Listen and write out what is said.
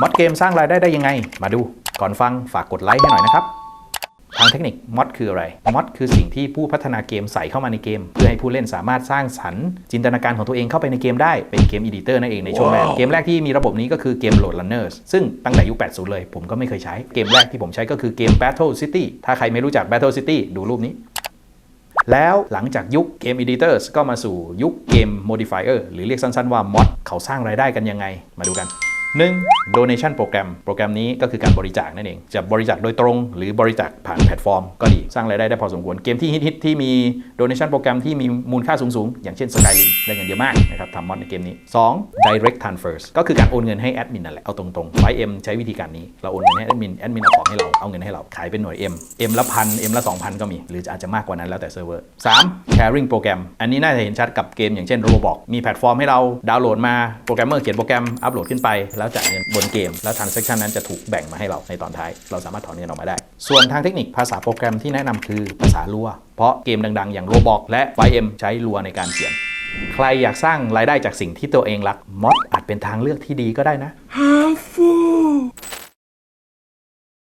มอดเกมสร้างรายได้ได้ยังไง มาดูก่อนฟังฝากกดไลค์ให้หน่อยนะครับ ทางเทคนิคมอดคืออะไรมอดคือสิ่งที่ผู้พัฒนาเกมใส่เข้ามาในเกม เพื่อให้ผู้เล่นสามารถสร้างสรรค์ จินตนาการของตัวเองเข้าไปในเกมได้เป็นเกมอีดิเตอร์นั่นเองในช่วงแรกเกมแรกที่มีระบบนี้ก็คือเกม Load Runners ซึ่งตั้งแต่ยุค 80 เลย ผมก็ไม่เคยใช้เกมแรกที่ผมใช้ก็คือเกม Battle City ถ้าใครไม่รู้จัก Battle City ดูรูปนี้แล้วหลังจากยุคเกม Editors ก็มาสู่ยุคเกม Modifier หรือเรียกสั้นๆว่า Mod เขาสร้างรายได้กันยังไง มาดูกัน 1. Donation โปรแกรมโปรแกรมนี้ก็คือการบริจาคนั่นเอง จะบริจาคโดยตรง หรือบริจาคผ่านแพลตฟอร์มก็ดี สร้างรายได้ได้พอสมควร เกมที่ฮิตๆที่มี Donation โปรแกรมที่มีมูลค่าสูงๆ อย่างเช่น Skyrim ได้เงินเยอะมากนะครับทำมอดในเกมนี้ 2. Direct Transfers ก็คือการโอนเงินให้แอดมินนั่นแหละ เอาตรงๆ 5M ใช้วิธีการนี้ เราโอนเงินให้แอดมิน แอดมินเอาของให้เรา เอาเงินให้เรา ขายเป็นหน่วย M M ละพัน M ละ2,000 ก็มี หรืออาจจะมากกว่านั้นแล้วแต่เซิร์ฟเวอร์ 3. Sharing โปรแกรมอันนี้น่าจะเห็นชัดกับเกมอย่างเช่น Roblox มีแพลตฟอร์มให้เราดาวน์โหลดมาโปรแกรมเมอร์เขียนโปรแกรมอัปโหลดขึ้นไปแล้วจ่ายเงินบนเกม แล้ว transaction นั้นจะถูกแบ่งมาให้เราในตอนท้าย เราสามารถถอนเงินออกมาได้ ส่วนทางเทคนิคภาษาโปรแกรมที่แนะนำคือภาษาลัว เพราะเกมดังๆ อย่าง Roblox และ YM ใช้ลัวในการเขียน ใครอยากสร้างรายได้จากสิ่งที่ตัวเองรักมอดอาจเป็นทางเลือกที่ดีก็ได้นะ